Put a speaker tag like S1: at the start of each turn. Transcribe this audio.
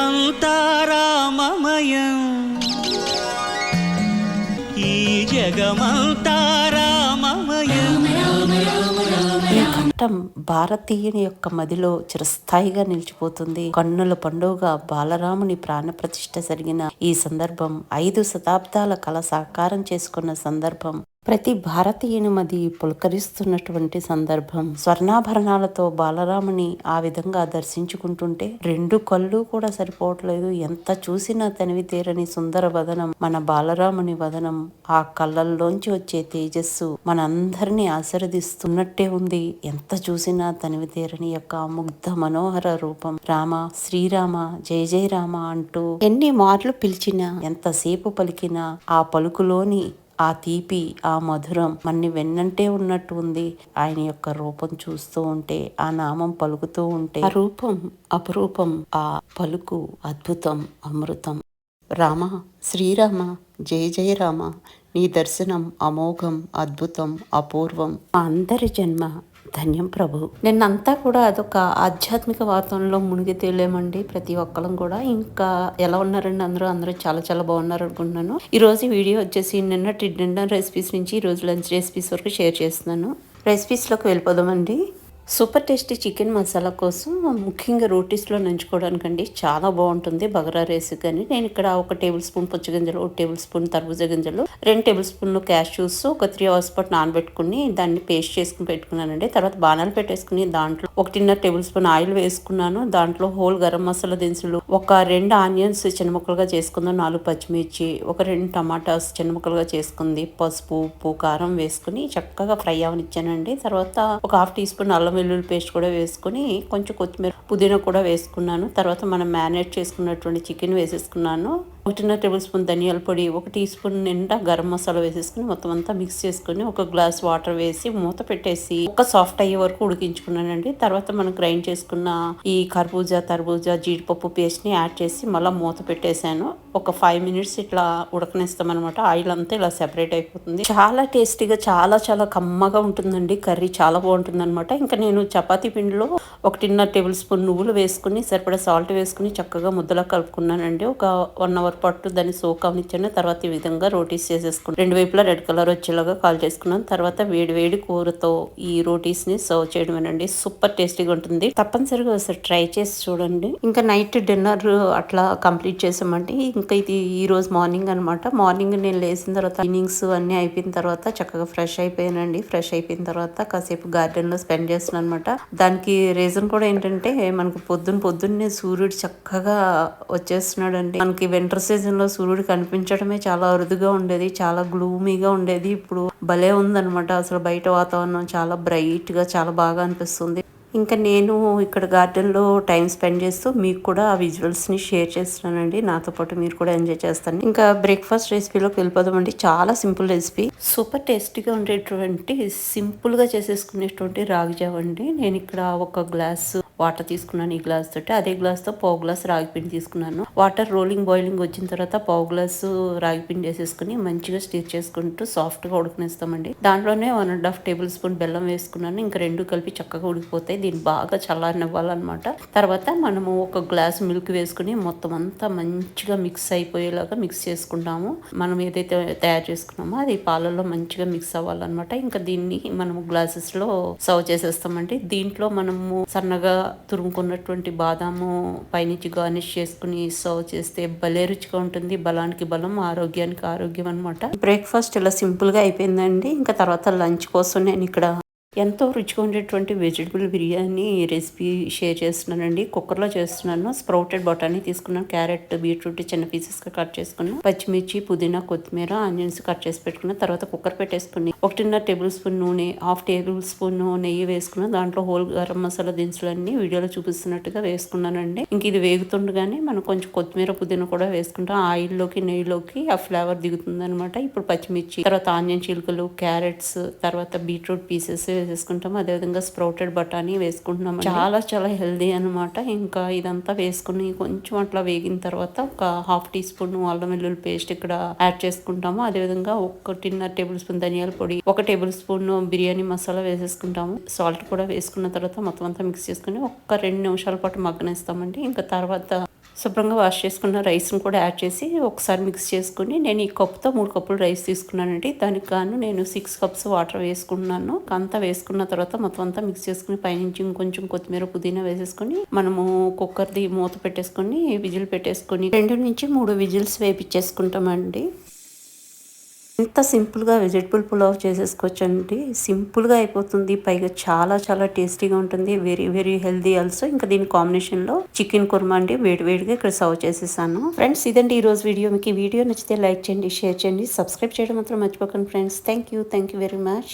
S1: అంతారామయం ఈ జగమంతారామయం
S2: ఈ ఘట్టం భారతీయుని యొక్క మదిలో చిరస్థాయిగా నిలిచిపోతుంది. కన్నుల పండుగ బాలరాముని ప్రాణప్రతిష్ఠ జరిగిన ఈ సందర్భం ఐదు శతాబ్దాల కళ సాకారం చేసుకున్న సందర్భం. ప్రతి భారతీయుని మది పులకరిస్తున్నటువంటి సందర్భం. స్వర్ణాభరణాలతో బాలరాముని ఆ విధంగా దర్శించుకుంటుంటే రెండు కళ్ళు కూడా సరిపోవట్లేదు. ఎంత చూసినా తనివి తీరని సుందర వదనం మన బాలరాముని వదనం ఆ కళ్ళల్లోంచి వచ్చే తేజస్సు మనందరినీ ఆశీర్దిస్తున్నట్టే ఉంది. ఎంత చూసినా తనివి తీరని యొక్క ముగ్ధ మనోహర రూపం. రామ శ్రీరామ జయ జయ రామ అంటూ ఎన్ని మార్లు పిలిచినా ఎంతసేపు పలికినా ఆ పలుకులోని ఆ తీపి ఆ మధురం మన్ని వెన్నంటే ఉన్నట్టు ఉంది. ఆయన యొక్క రూపం చూస్తూ ఉంటే ఆ నామం పలుకుతూ ఉంటే ఆ రూపం అపరూపం ఆ పలుకు అద్భుతం అమృతం. రామ శ్రీరామ జయ జయ రామ నీ దర్శనం అమోఘం అద్భుతం అపూర్వం. అందరి జన్మ ధన్యం ప్రభు. నిన్నంతా కూడా అదొక ఆధ్యాత్మిక వాతావరణంలో మునిగి తేలేమండి ప్రతి ఒక్కరం కూడా. ఇంకా ఎలా ఉన్నారండి అందరూ? అందరూ చాలా చాలా బాగున్నారు అనుకుంటున్నాను. ఈ రోజు వీడియో వచ్చేసి నిన్న డిన్నర్ రెసిపీస్ నుంచి ఈ రోజు లంచ్ రెసిపీస్ వరకు షేర్ చేస్తున్నాను. రెసిపీస్లోకి వెళ్ళిపోదామండి. సూపర్ టేస్టీ చికెన్ మసాలా కోసం ముఖ్యంగా రోటీస్లో నంచుకోవడానికండి చాలా బాగుంటుంది బగరా రైస్ కానీ. నేను ఇక్కడ ఒక టేబుల్ స్పూన్ పుచ్చగింజలు ఒక టేబుల్ స్పూన్ తర్బూజ గింజలు రెండు టేబుల్ స్పూన్లు క్యాష్యూస్ ఒక త్రీ అవర్స్ పాటు నానబెట్టుకుని దాన్ని పేస్ట్ చేసుకుని పెట్టుకున్నానండి. తర్వాత బాణాలు పెట్టేసుకుని దాంట్లో ఒకటిన్నర టేబుల్ స్పూన్ ఆయిల్ వేసుకున్నాను. దాంట్లో హోల్ గరం మసాలా దినుసులు ఒక రెండు ఆనియన్స్ చిన్న ముక్కలుగా చేసుకుందాం నాలుగు పచ్చిమిర్చి ఒక రెండు టమాటాస్ చిన్న ముక్కలుగా చేసుకుంది పసుపు ఉప్పు కారం వేసుకుని చక్కగా ఫ్రై అవనిచ్చానండి. తర్వాత ఒక హాఫ్ టీ స్పూన్ అల్లం వెల్లుల్లి పేస్ట్ కూడా వేసుకుని కొంచెం కొత్తిమీర పుదీనా కూడా వేసుకున్నాను. తర్వాత మనం మ్యారినేట్ చేసుకున్నటువంటి చికెన్ వేసేసుకున్నాను. ఒకటిన్నర టేబుల్ స్పూన్ ధనియాల పొడి ఒక టీ స్పూన్ నిండా గరం మసాలా వేసేసుకుని మొత్తం అంతా మిక్స్ చేసుకుని ఒక గ్లాస్ వాటర్ వేసి మూత పెట్టేసి ఒక సాఫ్ట్ అయ్యే వరకు ఉడికించుకున్నానండి. తర్వాత మనం గ్రైండ్ చేసుకున్న ఈ కర్బూజా తర్బూజా జీడిపప్పు పేస్ట్ని యాడ్ చేసి మళ్ళీ మూత పెట్టేశాను. ఒక ఫైవ్ మినిట్స్ ఇట్లా ఉడకనేస్తాం అనమాట ఆయిల్ అంతా ఇలా సెపరేట్ అయిపోతుంది. చాలా టేస్టీగా చాలా చాలా కమ్మగా ఉంటుందండి. కర్రీ చాలా బాగుంటుంది అనమాట ఇంకా నేను చపాతీ పిండిలో ఒకటిన్నర టేబుల్ స్పూన్ నువ్వులు వేసుకుని సరిపడా సాల్ట్ వేసుకుని చక్కగా ముద్దలా కలుపుకున్నానండి. ఒక వన్ అవర్ పాటు దాన్ని సోక్ అవనిచ్చాను తర్వాత ఈ విధంగా రోటీస్ చేసేసుకున్నాను. రెండు వైపులా రెడ్ కలర్ వచ్చేలాగా కాల్ చేసుకున్నాను. తర్వాత వేడి వేడి కూరతో ఈ రోటీస్ని సర్వ్ చేయడమేనండి సూపర్ టేస్టీగా ఉంటుంది. తప్పనిసరిగా ఒకసారి ట్రై చేసి చూడండి. ఇంకా నైట్ డిన్నర్ అట్లా కంప్లీట్ చేసామండి. ఇంకా ఇది ఈ రోజు మార్నింగ్ అనమాట మార్నింగ్ నేను లేచిన తర్వాత ఈవినింగ్స్ అన్ని అయిపోయిన తర్వాత చక్కగా ఫ్రెష్ అయిపోయానండి. ఫ్రెష్ అయిపోయిన తర్వాత కాసేపు గార్డెన్లో స్పెండ్ చేస్తున్నాను అనమాట దానికి రీజన్ కూడా ఏంటంటే మనకు పొద్దున్న పొద్దున్నే సూర్యుడు చక్కగా వచ్చేస్తున్నాడు అండి మనకి వింటర్ సీజన్లో సూర్యుడు కనిపించడమే చాలా అరుదుగా ఉండేది చాలా గ్లూమీగా ఉండేది. ఇప్పుడు భలే ఉందన్నమాట. అసలు బయట వాతావరణం చాలా బ్రైట్గా చాలా బాగా అనిపిస్తుంది. ఇంకా నేను ఇక్కడ గార్డెన్లో టైం స్పెండ్ చేస్తూ మీకు కూడా ఆ విజువల్స్ని షేర్ చేస్తున్నానండి. నాతో పాటు మీరు కూడా ఎంజాయ్ చేస్తాను ఇంకా బ్రేక్ఫాస్ట్ రెసిపీలోకి వెళ్ళిపోదామండి. చాలా సింపుల్ రెసిపీ సూపర్ టేస్టీగా ఉండేటువంటి సింపుల్గా చేసేసుకునేటువంటి రాగిజావ అండి. నేను ఇక్కడ ఒక గ్లాస్ వాటర్ తీసుకున్నాను ఈ గ్లాస్ తోటి. అదే గ్లాస్తో పావు గ్లాస్ రాగి పిండి తీసుకున్నాను. వాటర్ రోలింగ్ బాయిలింగ్ వచ్చిన తర్వాత పావు గ్లాసు రాగి పిండి వేసేసుకుని మంచిగా స్టిర్ చేసుకుంటూ సాఫ్ట్గా ఉడకనిస్తామండి. దాంట్లోనే one and half tablespoon బెల్లం వేసుకున్నాను. ఇంకా రెండు కలిపి చక్కగా ఉడికిపోతాయి. దీన్ని బాగా చల్లారనివ్వాలన్నమాట. తర్వాత మనము ఒక గ్లాస్ మిల్క్ వేసుకుని మొత్తం అంతా మంచిగా మిక్స్ అయిపోయేలాగా మిక్స్ చేసుకుంటాము. మనం ఏదైతే తయారు చేసుకున్నామో అది పాలల్లో మంచిగా మిక్స్ అవ్వాలన్నమాట. ఇంకా దీన్ని మనము గ్లాసెస్లో సర్వ్ చేసేస్తామండి. దీంట్లో మనము సన్నగా తురుముకున్నటువంటి బాదాము పైనుంచి గార్నిష్ చేసుకుని సర్వ్ చేస్తే భలే రుచిగా ఉంటుంది. బలానికి బలం ఆరోగ్యానికి ఆరోగ్యం అనమాట బ్రేక్ఫాస్ట్ ఇలా సింపుల్గా అయిపోయిందండి. ఇంకా తర్వాత లంచ్ కోసం నేను ఇక్కడ ఎంతో రుచిగా ఉండేటువంటి వెజిటబుల్ బిర్యానీ రెసిపీ షేర్ చేస్తున్నానండి. కుక్కర్లో చేస్తున్నాను. స్ప్రౌటెడ్ బఠానీ తీసుకున్నాను. క్యారెట్ బీట్రూట్ చిన్న పీసెస్గా కట్ చేసుకున్నాను. పచ్చిమిర్చి పుదీనా కొత్తిమీర ఆనియన్స్ కట్ చేసి పెట్టుకున్నాను. తర్వాత కుక్కర్ పెట్టేసుకుని ఒకటిన్నర టేబుల్ స్పూన్ నూనె హాఫ్ టేబుల్ స్పూన్ నెయ్యి వేసుకున్నాను. దాంట్లో హోల్ గరం మసాలా దినుసులన్నీ వీడియోలో చూపిస్తున్నట్టుగా వేసుకున్నానండి. ఇంక ఇది వేగుతుండగానే మనం కొంచెం కొత్తిమీర పుదీనా కూడా వేసుకుంటాం. ఆయిల్లోకి నెయ్యిలోకి ఆ ఫ్లేవర్ దిగుతుంది అనమాట ఇప్పుడు పచ్చిమిర్చి తర్వాత ఆనియన్ చిలుకలు క్యారెట్స్ తర్వాత బీట్రూట్ పీసెస్ వేసేసుకుంటాము అదేవిధంగా స్ప్రౌటెడ్ బఠానీ వేసుకుంటున్నాము చాలా చాలా హెల్దీ అనమాట ఇంకా ఇదంతా వేసుకుని కొంచెం అట్లా వేగిన తర్వాత ఒక హాఫ్ టీ స్పూన్ అల్లం వెల్లుల్లి పేస్ట్ ఇక్కడ యాడ్ చేసుకుంటాము. అదేవిధంగా ఒకటిన్నర టేబుల్ స్పూన్ ధనియాల పొడి ఒక టేబుల్ స్పూన్ బిర్యానీ మసాలా వేసేసుకుంటాము. సాల్ట్ కూడా వేసుకున్న తర్వాత మొత్తం అంతా మిక్స్ చేసుకుని ఒక్క రెండు నిమిషాల పాటు మగ్గనేస్తామండి. ఇంకా తర్వాత శుభ్రంగా వాష్ చేసుకున్న రైస్ని కూడా యాడ్ చేసి ఒకసారి మిక్స్ చేసుకుని నేను ఈ కప్తో మూడు కప్పులు రైస్ తీసుకున్నానండి. దానికి గాను నేను సిక్స్ కప్స్ వాటర్ వేసుకున్నాను. అంతా వేసుకున్న తర్వాత మొత్తం అంతా మిక్స్ చేసుకుని పైనుంచి ఇంకొంచెం కొత్తిమీర పుదీనా వేసేసుకుని మనము కుక్కర్ది మూత పెట్టేసుకొని విజిల్ పెట్టేసుకొని రెండు నుంచి మూడు విజిల్స్ వేపించేసుకుంటామండి. ఎంత సింపుల్గా వెజిటబుల్ పులావ్ చేసేసుకోవచ్చండి. సింపుల్గా అయిపోతుంది. పైగా చాలా చాలా టేస్టీగా ఉంటుంది. Very very healthy also. ఇంకా దీని కాంబినేషన్లో చికెన్ కుర్మా అండి. వేడి వేడిగా ఇక్కడ సర్వ్ చేసేసాను. ఫ్రెండ్స్ ఇదండి ఈ రోజు వీడియో. మీకు ఈ వీడియో నచ్చితే లైక్ చేయండి షేర్ చేయండి. సబ్స్క్రైబ్ చేయడం మాత్రం మర్చిపోకండి friends. Thank you thank you very much.